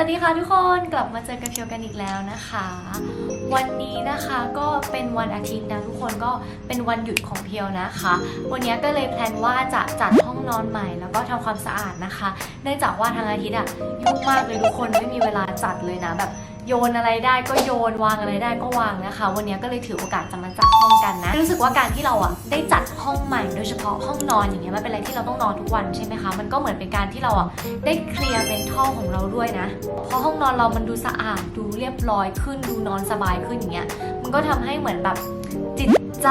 วัสดีค่ะทุกคนกลับมาเจอกับเชียวกันอีกแล้วนะคะ วันนี้นะคะก็เป็นวันอาทิตย์นะทุกคนก็เป็นวันหยุดของเพียวนะคะ วันนี้ก็เลยแพลนว่าจะจัดห้องนอนใหม่ แล้วก็ทำความสะอาดนะคะ เนื่องจากว่าทางอาทิตย์อะยุ่งมากเลยทุกคนไม่มีเวลาจัดเลยนะแบบ โยนอะไรได้ก็โยนวางอะไรได้ก็วางนะคะ วันนี้ก็เลยถือโอกาสจะมาจัดห้องกันนะรู้สึกว่าการที่เราอะได้จัดห้องใหม่โดยเฉพาะห้องนอนอย่างเงี้ยมันเป็นอะไรที่เราต้องนอนทุกวันใช่ไหมคะมันก็เหมือนเป็นการที่เราอะได้เคลียร์เมนทัลของเราด้วยนะเพราะห้องนอนเรามันดูสะอาดดูเรียบร้อยขึ้นดูนอนสบายขึ้นอย่างเงี้ยมันก็ทำให้เหมือนแบบจิตใจ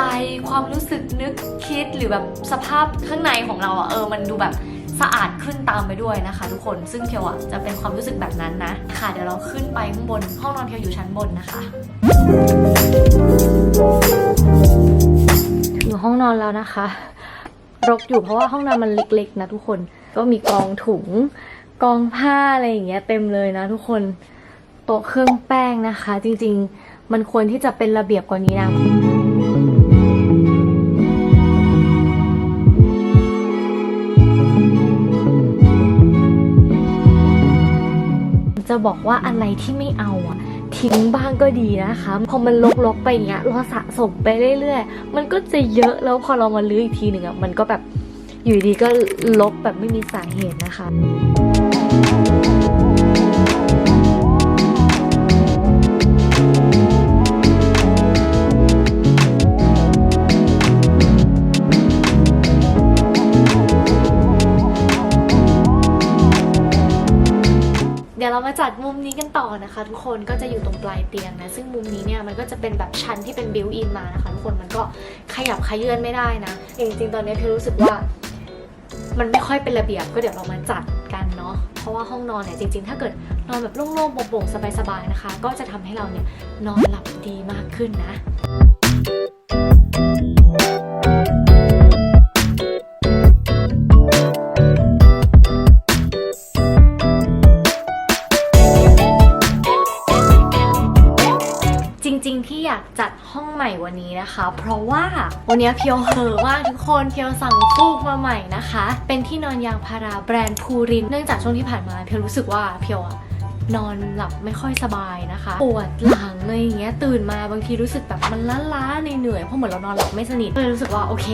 ความรู้สึกนึกคิดหรือแบบสภาพข้างในของเราอะเออมันดูแบบ สะอาดขึ้นตามไปด้วยนะคะ ทุกคนซึ่งเพียวอะจะเป็นความรู้สึกแบบนั้นนะ ค่ะเดี๋ยวเราขึ้นไปข้างบน ห้องนอนเพียวอยู่ชั้นบนนะคะถึงห้องนอนแล้วนะคะ รกอยู่เพราะว่าห้องนอนมันเล็กๆ นะทุกคนก็มีกองถุงกองผ้าอะไรอย่างเงี้ยเต็มเลยนะทุกคนโต๊ะเครื่องแป้งนะคะ จริงๆ มันควรที่จะเป็นระเบียบกว่านี้นะ บอกว่าอะไรที่ไม่เอาอะทิ้งบ้างก็ดีนะคะ พอมันลกๆไปอย่างเงี้ยเราสะสมไปเรื่อยๆ มันก็จะเยอะแล้วพอเรามาลื้ออีกทีหนึ่งอะมันก็แบบอยู่ดีก็ลบแบบไม่มีสาเหตุนะคะ เดี๋ยวเรามาจัดมุมนี้กันต่อนะคะ ทุกคนก็จะอยู่ตรงปลายเตียงนะซึ่งมุมนี้เนี่ยมันก็จะเป็นแบบชั้นที่เป็นบิวอินมานะคะทุกคนมันก็ขยับขยื่นไม่ได้นะจริงๆตอนนี้พี่รู้สึกว่า มันไม่ค่อยเป็นระเบียบก็เดี๋ยวเรามาจัดกันเนาะเพราะว่าห้องนอนเนี่ยจริงๆ ถ้าเกิดนอนแบบโล่งๆโปร่งๆสบายๆนะคะ ก็จะทำให้เราเนี่ยนอนหลับดีมากขึ้นนะากจัดห้องใหม่วันนี้นะคะ เพราะว่าวันนี้เพียวเหอมากทุกคนเพียวสั่งฟูกมาใหม่นะคะ เป็นที่นอนยางพาราแบรนด์พูริน เนื่องจากช่วงที่ผ่านมาเพียวรู้สึกว่าเพียวอะนอนหลับไม่ค่อยสบายนะคะ ปวดหลังอะไรอย่างเงี้ยตื่นมาบางทีรู้สึกแบบมันล้าๆเหนื่อยๆเพราะเหมือนเรานอนหลับไม่สนิทเลยรู้สึกว่าโอเค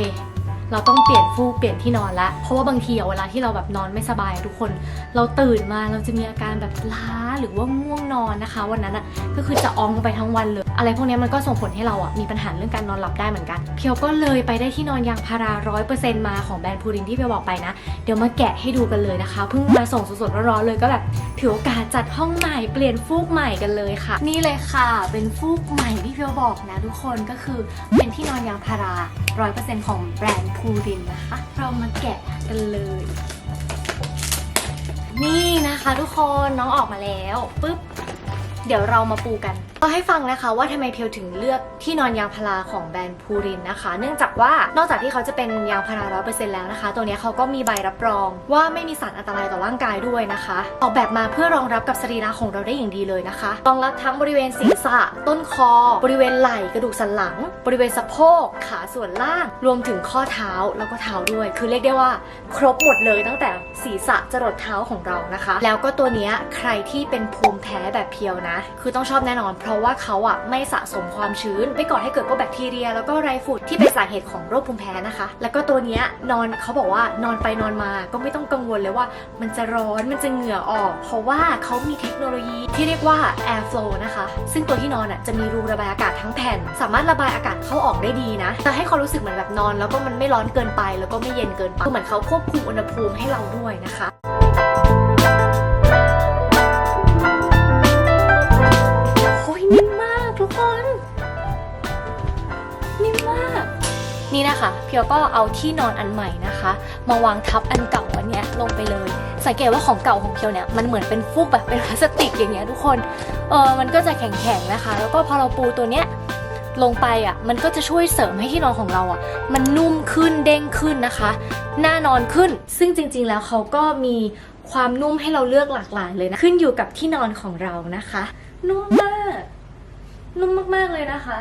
เราต้องเปลี่ยนฟูกเปลี่ยนที่นอนละ เพราะว่าบางทีอะเวลาที่เราแบบนอนไม่สบายทุกคน เราตื่นมาเราจะมีอาการแบบล้าหรือว่าง่วงนอนนะคะ วันนั้นอะก็คือจะอองไปทั้งวันเลย อะไรพวกนี้มันก็ส่งผลให้เราอะมีปัญหาเรื่องการนอนหลับได้เหมือนกัน เพียวก็เลยไปได้ที่นอนยางพาราร้อยเปอร์เซ็นต์มาของแบรนด์พูรินที่เพียวบอกไปนะ เดี๋ยวมาแกะให้ดูกันเลยนะคะ เพิ่งมาส่งสดๆร้อนๆเลยก็แบบถือโอกาสจัดห้องใหม่เปลี่ยนฟูกใหม่กันเลยค่ะ นี่เลยค่ะ เป็นฟูกใหม่ที่เพียวบอกนะทุกคนก็คือเป็นที่นอนยางพาราร้อยเปอร์เซ็นต์ของแบรนด์พูรินนะคะ เรามาแกะกันเลยนี่นะคะทุกคนน้องออกมาแล้วปุ๊บ เดี๋ยวเรามาปูกัน ก็ให้ฟังนะคะว่าทำไมเพียวถึงเลือกที่นอนยางพาราของแบรนด์พูรินนะคะ เนื่องจากว่านอกจากที่เขาจะเป็นยางพาราร้อยเปอร์เซ็นต์แล้วนะคะ ตัวนี้เขาก็มีใบรับรองว่าไม่มีสารอันตรายต่อร่างกายด้วยนะคะ ออกแบบมาเพื่อรองรับกับสรีระของเราได้อย่างดีเลยนะคะรองรับทั้งบริเวณศีรษะ ต้นคอ บริเวณไหล่กระดูกสันหลัง บริเวณสะโพกขาส่วนล่าง รวมถึงข้อเท้าแล้วก็เท้าด้วย คือเรียกได้ว่า ครบหมดเลยตั้งแต่ศีรษะจรดเท้าของเรานะคะ แล้วก็ตัวนี้ใครที่เป็นภูมิแพ้แบบเพียวนะ คือต้องชอบแน่นอนเพราะราะว่าเขาอะไม่สะสมความชื้น ไม่ก่อให้เกิดพวกแบคทีเรีย แล้วก็ไรฝุ่นที่เป็นสาเหตุของโรคภูมิแพ้นะคะ แล้วก็ตัวเนี้ยนอนเขาบอกว่านอนไปนอนมาก็ไม่ต้องกังวลเลยว่า มันจะร้อนมันจะเหงื่อออก เพราะว่าเขามีเทคโนโลยีที่เรียกว่า air flow นะคะ ซึ่งตัวที่นอนอะจะมีรูระบายอากาศทั้งแผ่น สามารถระบายอากาศเข้าออกได้ดีนะจะให้ความรู้สึกเหมือนแบบนอน แล้วก็มันไม่ร้อนเกินไป แล้วก็ไม่เย็นเกินไปคือเหมือนเขาควบคุมอุณหภูมิให้เราด้วยนะคะ นี่นะคะเพียวก็เอาที่นอนอันใหม่นะคะ มาวางทับอันเก่าอันเนี้ยลงไปเลย สังเกตว่าของเก่าของเพียวเนี่ยมันเหมือนเป็นฟูกแบบเป็นพลาสติกอย่างเงี้ยทุกคนเออมันก็จะแข็งๆนะคะ แล้วก็พอเราปูตัวเนี้ยลงไปอะมันก็จะช่วยเสริมให้ที่นอนของเราอะมันนุ่มขึ้นเด้งขึ้นนะคะน่านอนขึ้น ซึ่งจริง ๆ แล้วเขาก็มีความนุ่มให้เราเลือกหลากหลายเลยนะขึ้นอยู่กับที่นอนของเรานะคะ นุ่มมาก นุ่มมากๆเลยนะคะ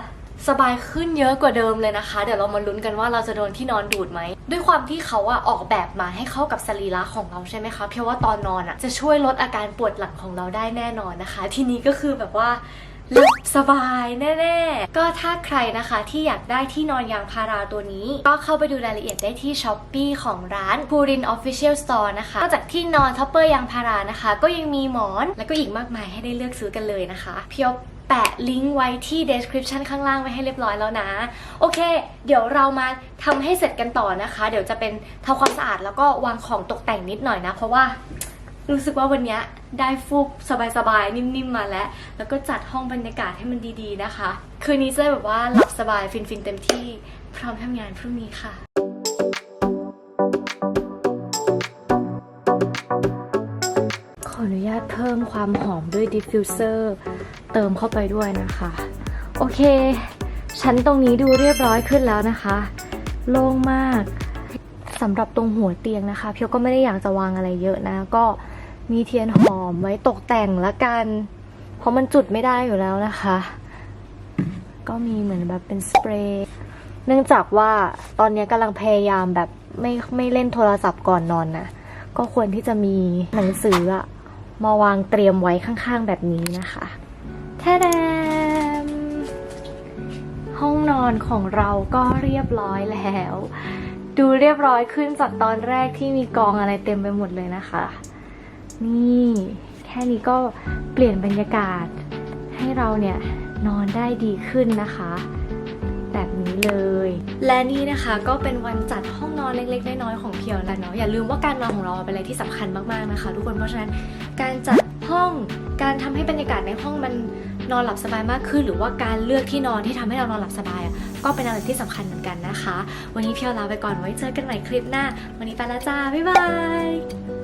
สบายขึ้นเยอะกว่าเดิมเลยนะคะ เดี๋ยวเรามาลุ้นกันว่าเราจะโดนที่นอนดูดไหม ด้วยความที่เขาอะออกแบบมาให้เข้ากับสรีระของเราใช่ไหมคะ เพียงว่าตอนนอนอะจะช่วยลดอาการปวดหลังของเราได้แน่นอนนะคะ ทีนี้ก็คือแบบว่า หลับสบายแน่ๆ ก็ถ้าใครนะคะที่อยากได้ที่นอนยางพาราตัวนี้ ก็เข้าไปดูรายละเอียดได้ที่ s h อ p e e ของร้าน Purin Official Store นะคะนอกจากที่นอนท็อปเปอร์ยางพารานะคะ ก็ยังมีหมอนแล้วก็อีกมากมายให้ได้เลือกซื้อกันเลยนะคะเพียวแปะลิงก์ไว้ที่ description ข้างล่างไว้ให้เรียบร้อยแล้วนะ โอเค เดี๋ยวเรามาทำให้เสร็จกันต่อนะคะ เดี๋ยวจะเป็นทำความสะอาดแล้วก็วางของตกแต่งนิดหน่อยนะ เพราะว่า รู้สึกว่าวันนี้ได้ฟุกสบายๆ นิ่มๆ มาแล้ว แล้วก็จัดห้องบรรยากาศให้มันดีๆ นะคะ คืนนี้จะแบบว่าหลับสบายฟินๆ เต็มที่ พร้อมทำงานพรุ่งนี้ค่ะขออนุญาตเพิ่มความหอมด้วยดิฟฟิวเซอร์เติมเข้าไปด้วยนะคะ โอเค ชั้นตรงนี้ดูเรียบร้อยขึ้นแล้วนะคะ โล่งมาก สำหรับตรงหัวเตียงนะคะ เพียวก็ไม่ได้อยากจะวางอะไรเยอะนะ ก็มีเทียนหอมไว้ตกแต่งละกัน เพราะมันจุดไม่ได้อยู่แล้วนะคะ ก็มีเหมือนแบบเป็นสเปรย์เนื่องจากว่าตอนนี้กำลังพยายามแบบไม่ไม่เล่นโทรศัพท์ก่อนนอนนะก็ควรที่จะมีหนังสืออะมาวางเตรียมไว้ข้างๆแบบนี้นะคะแท้แดมห้องนอนของเราก็เรียบร้อยแล้ว ดูเรียบร้อยขึ้นจากตอนแรกที่มีกองอะไรเต็มไปหมดเลยนะคะ นี่แค่นี้ก็เปลี่ยนบรรยากาศ ให้เราเนี่ยนอนได้ดีขึ้นนะคะ แบบนี้เลย และนี่นะคะก็เป็นวันจัดห้องนอนเล็กๆน้อยๆของเพียวแล้วเนาะอย่าลืมว่าการนอนของเราเป็นอะไรที่สำคัญมากๆนะคะ ทุกคนเพราะฉะนั้นการจัด ห้อง การทำให้บรรยากาศในห้องมันนอนหลับสบายมากขึ้น หรือว่าการเลือกที่นอนที่ทำให้เรานอนหลับสบาย ก็เป็นอะไรที่สำคัญเหมือนกันนะคะ วันนี้เพียวลาไปก่อนไว้เจอกันใหม่คลิปหน้า วันนี้ไปแล้วจ้าบ๊ายบาย